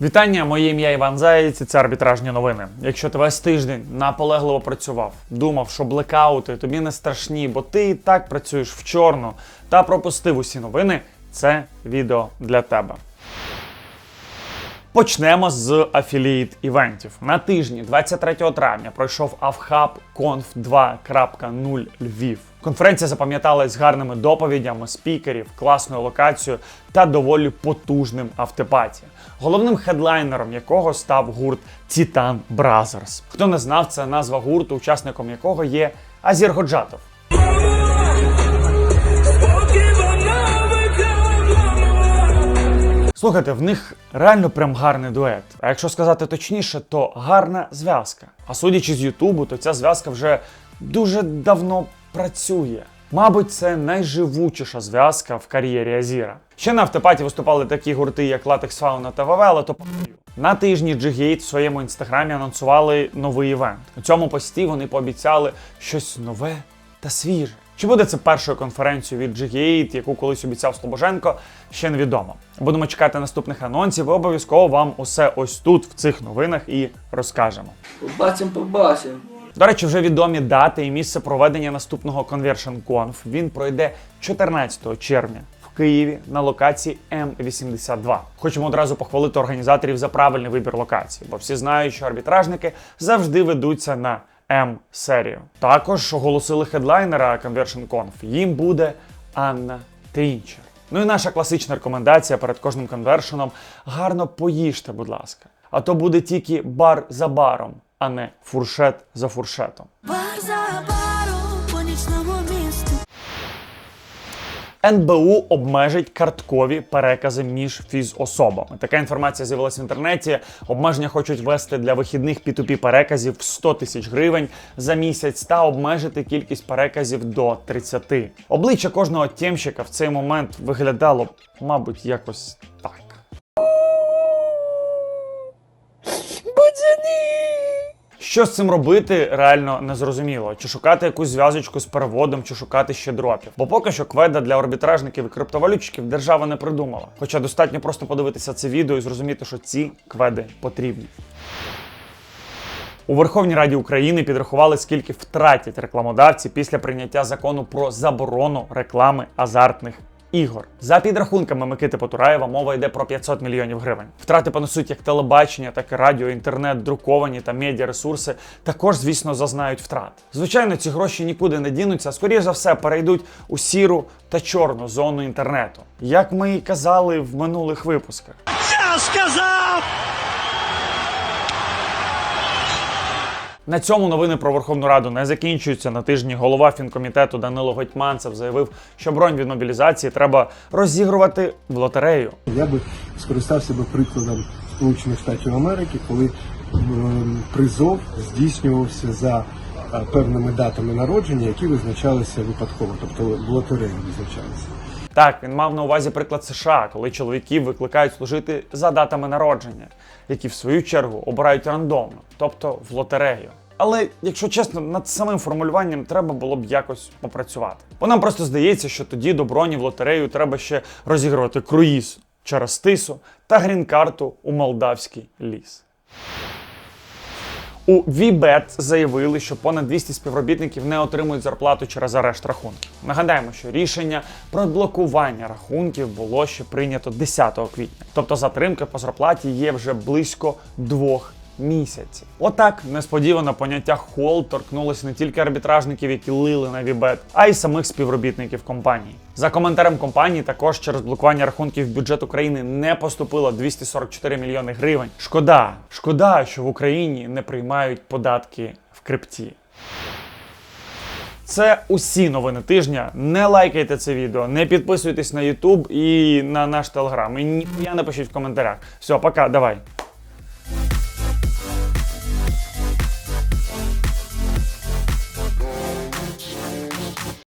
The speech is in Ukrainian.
Вітання, моє ім'я Іван Заєць, і це арбітражні новини. Якщо ти весь тиждень наполегливо працював, думав, що блекаути тобі не страшні, бо ти і так працюєш в чорну та пропустив усі новини, це відео для тебе. Почнемо з афіліїт івентів. На тижні 23 травня пройшов Авхаб Conf 2.0 Львів. Конференція запам'яталась гарними доповідями спікерів, класною локацією та доволі потужним автопаті, головним хедлайнером якого став гурт Titan Brothers. Хто не знав, це назва гурту, учасником якого є Азір Годжатов. Слухайте, в них реально прям гарний дует. А якщо сказати точніше, то гарна зв'язка. А судячи з Ютубу, то ця зв'язка вже дуже давно працює. Мабуть, це найживучіша зв'язка в кар'єрі Азіра. Ще на автопаті виступали такі гурти, як Latex Fauna та але то. На тижні G-Gate в своєму інстаграмі анонсували новий івент. У цьому пості вони пообіцяли щось нове та свіже. Чи буде це першою конференцією від G8, яку колись обіцяв Слобоженко, ще невідомо. Будемо чекати наступних анонсів і обов'язково вам усе ось тут, в цих новинах, і розкажемо. Побачимо, побачимо. До речі, вже відомі дати і місце проведення наступного Conversion Conf. Він пройде 14 червня в Києві на локації М82. Хочемо одразу похвалити організаторів за правильний вибір локації, бо всі знають, що арбітражники завжди ведуться на М-серію. Також оголосили хедлайнера Conversion Conf. Їм буде Анна Трінчер. Ну і наша класична рекомендація перед кожним конвершеном гарно поїжте, будь ласка. А то буде тільки бар за баром, а не фуршет за фуршетом. Бар за по нічному місту. НБУ обмежить карткові перекази між фізособами. Така інформація з'явилася в інтернеті. Обмеження хочуть ввести для вихідних P2P переказів в 100 тисяч гривень за місяць та обмежити кількість переказів до 30. Обличчя кожного тємщика в цей момент виглядало, мабуть, якось так. Що з цим робити, реально не зрозуміло. Чи шукати якусь зв'язочку з переводом, чи шукати ще дропів. Бо поки що кведа для арбітражників і криптовалютчиків держава не придумала. Хоча достатньо просто подивитися це відео і зрозуміти, що ці кведи потрібні. У Верховній Раді України підрахували, скільки втратять рекламодавці після прийняття закону про заборону реклами азартних ігор. За підрахунками Микити Потураєва, мова йде про 500 мільйонів гривень. Втрати понесуть як телебачення, так і радіо, інтернет, друковані та медіаресурси. Також, звісно, зазнають втрат. Звичайно, ці гроші нікуди не дінуться, скоріш за все перейдуть у сіру та чорну зону інтернету. Як ми і казали в минулих випусках. На цьому новини про Верховну Раду не закінчуються. На тижні голова фінкомітету Данило Гетьманцев заявив, що бронь від мобілізації треба розігрувати в лотерею. Я би скористався би прикладом Сполучених Штатів Америки, коли ем, призов здійснювався за певними датами народження, які визначалися випадково, тобто в лотереї визначалися. Так, він мав на увазі приклад США, коли чоловіків викликають служити за датами народження, які в свою чергу обирають рандомно, тобто в лотерею. Але, якщо чесно, над самим формулюванням треба було б якось попрацювати. Бо нам просто здається, що тоді до броні в лотерею треба ще розігрувати круїз через тису та грін-карту у молдавський ліс. У VBET заявили, що понад 200 співробітників не отримують зарплату через арешт рахунків. Нагадаємо, що рішення про блокування рахунків було ще прийнято 10 квітня. Тобто затримки по зарплаті є вже близько двох місяців. Отак несподівано поняття хол торкнулося не тільки арбітражників, які лили на VBET, а й самих співробітників компанії. За коментарем компанії, також через блокування рахунків в бюджет України не поступило 244 мільйони гривень. Шкода, шкода, що в Україні не приймають податки в крипті. Це усі новини тижня. Не лайкайте це відео, не підписуйтесь на YouTube і на наш телеграм. І ніхуя не пишіть в коментарях. Все, пока, давай.